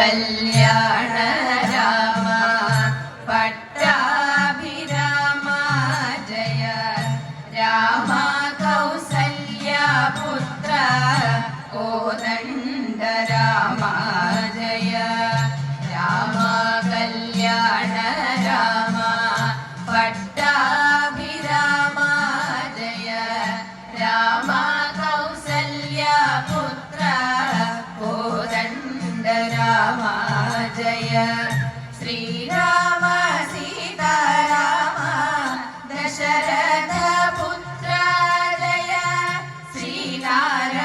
കല്യാണ രാമ പട്ടാഭിരാമ ജയ രാമ ശ്രീരാമ സീതാരാമ ദശരഥ പുത്ര ജയ ശ്രീനാരായണ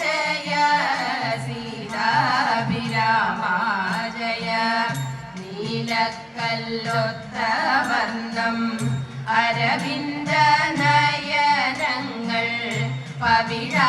ജയ സീതാഭിരാമ ജയ അരവിന്ദ നയനങ്ങൾ പവിഴാ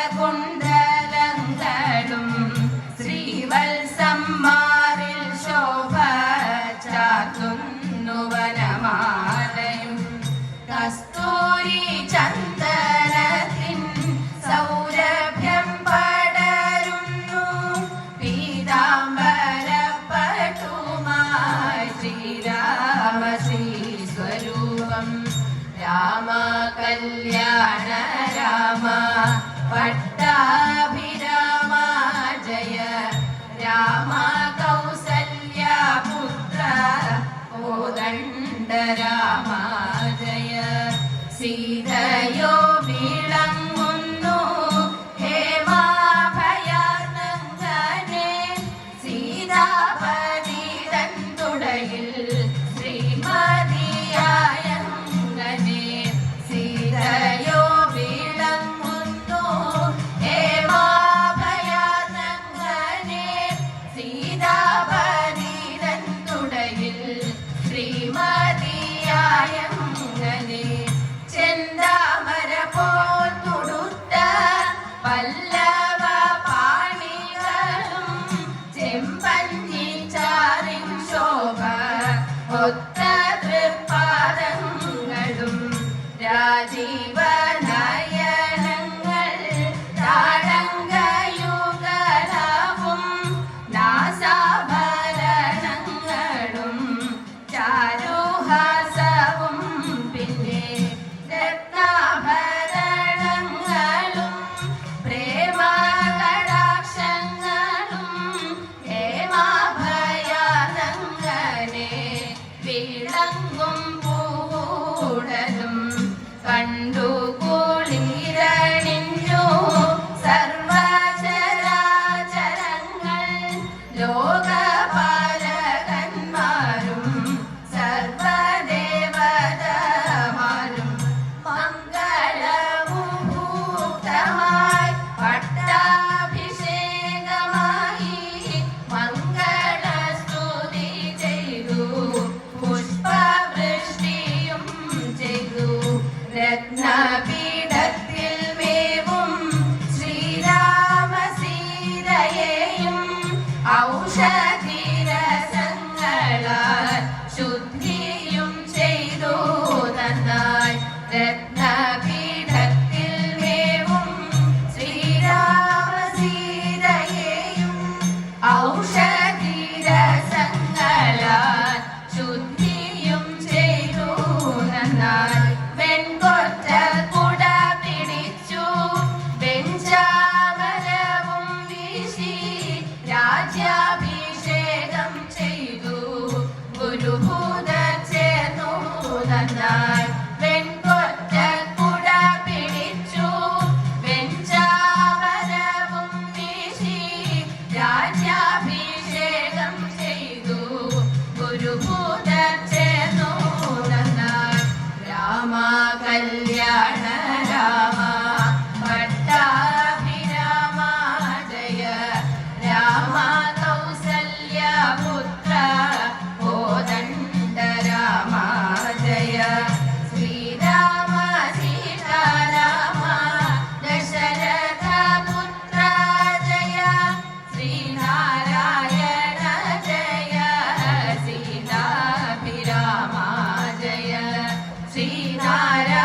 പട്ടാഭിരാമ ജയ രാമ കൗസല്യ പുത്ര കോദണ്ഡ രാമ God. விளங்கும் Ao chefe. Sri